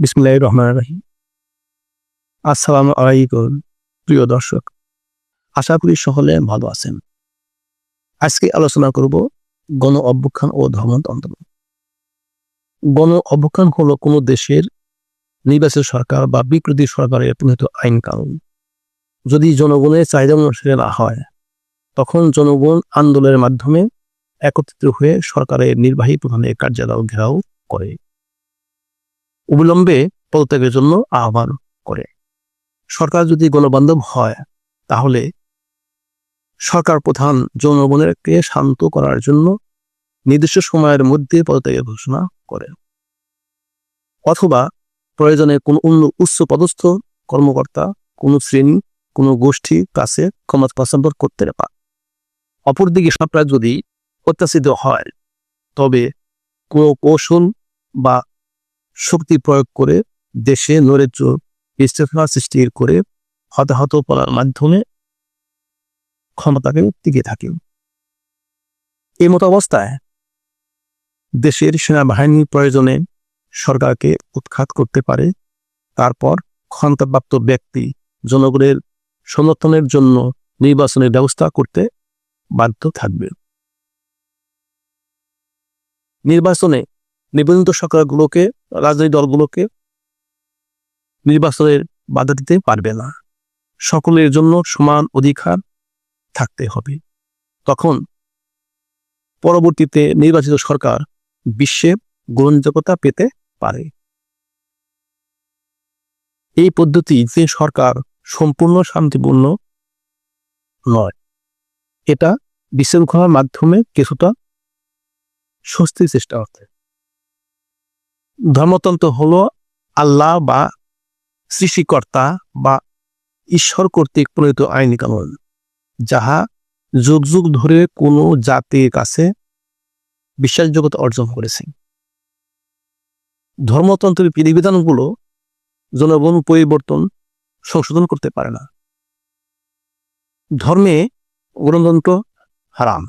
বিসমুল্লাহ রহমান রাহিম। আসসালামু আলাইকুম প্রিয় দর্শক। আশা করি সকলে ভালো আছেন। আজকে আলোচনা করব গণ অভ্যুত্থান ও ধর্মতন্ত্র গণ অভ্যুত্থান হলো কোনো দেশের নির্বাচিত সরকার বা বিকৃতি সরকারের প্রণীত আইন কানুন। যদি জনগণের চাহিদা অনুসারে না হয়, তখন জনগণ আন্দোলনের মাধ্যমে একত্রিত হয়ে সরকারের নির্বাহী প্রধানের কার্যালয় ঘেরাও করে। অবিলম্বে পদত্যাগের জন্য আহ্বান করে। সরকার যদি গণবান্ধব হয়, তাহলে সরকার প্রধান জনগণেরকে শান্ত করার জন্য নির্দিষ্ট সময়ের মধ্যে পদত্যাগের ঘোষণা করে। অথবা প্রয়োজনে কোন অন্য উচ্চ পদস্থ কর্মকর্তা, কোন শ্রেণি, কোন গোষ্ঠীর কাছে ক্ষমতা হস্তান্তর করতে পারে। অপরদিকে সরকার যদি অত্যাচিত হয়, তবে কোনো কৌশল বা শক্তি প্রয়োগ করে দেশে নৈরাজ্য বিশৃঙ্খলা সৃষ্টি করে হতাহত করার মাধ্যমে ক্ষমতাকে টিকে থাকে। এই মতো অবস্থায় দেশের সেনাবাহিনীর প্রয়োজনে সরকারকে উৎখাত করতে পারে। তারপর ক্ষমতাপ্রাপ্ত ব্যক্তি জনগণের সমর্থনের জন্য নির্বাচনের ব্যবস্থা করতে বাধ্য থাকবে। নির্বাচনে নিবন্ধিত সরকারগুলোকে, রাজনৈতিক দলগুলোকে নির্বাচনের বাধা দিতে পারবে না। সকলের জন্য সমান অধিকার থাকতে হবে। তখন পরবর্তীতে নির্বাচিত সরকার বিশ্বে গ্রহণযোগ্যতা পেতে পারে। এই পদ্ধতি যে সরকার সম্পূর্ণ শান্তিপূর্ণ নয়, এটা বিশৃঙ্খলার মাধ্যমে কিছুটা স্বস্তির চেষ্টা হচ্ছে ধর্মতন্ত্র হলো আল্লাহ বা সৃষ্টিকর্তা বা ঈশ্বর কর্তৃক প্রণীত আইন কানুন, যাহা যুগ যুগ ধরে কোনো জাতির কাছে বিশ্বাসযোগ্যতা অর্জন করেছে। ধর্মতন্ত্রের বিধিবিধানগুলো জনগণ পরিবর্তন, সংশোধন করতে পারে না। ধর্মে গণতন্ত্র হারাম।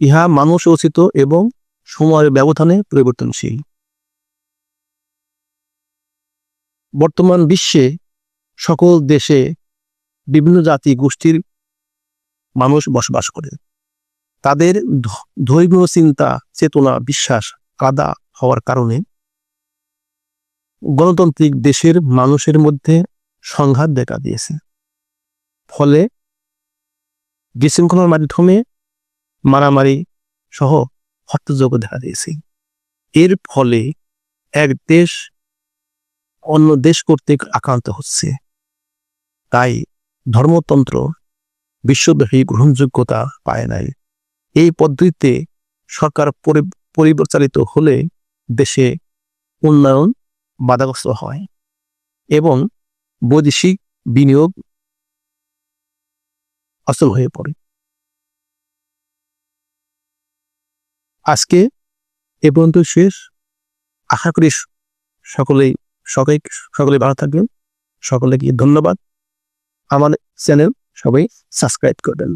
ইহা মানুষ উচিত এবং সময়ের ব্যবধানে পরিবর্তনশীল। বর্তমান বিশ্বে সকল দেশে বিভিন্ন জাতি গোষ্ঠীর মানুষ বসবাস করে। তাদের ধর্মীয় চিন্তা, চেতনা, বিশ্বাস কাদা হওয়ার কারণে গণতান্ত্রিক দেশের মানুষের মধ্যে সংঘাত দেখা দিয়েছে। ফলে বিশৃঙ্খলার মাধ্যমে মারামারি সহ হত্যাযোগ্য দেখা দিয়েছে। এর ফলে এক দেশ অন্য দেশ কর্তৃক আক্রান্ত হচ্ছে। তাই ধর্মতন্ত্র বিশ্বব্যাপী গ্রহণযোগ্যতা পায় নাই। এই পদ্ধতিতে সরকার পরিচালিত হলে দেশে উন্নয়ন বাধাগ্রস্ত হয় এবং বৈদেশিক বিনিয়োগ অচল হয়ে পড়ে। আজকে এ পর্যন্ত শেষ। আশা করি সকলেই সকলে সকলে ভালো থাকবেন। সকলে গিয়ে ধন্যবাদ। আমার চ্যানেল সবাই সাবস্ক্রাইব করবেন।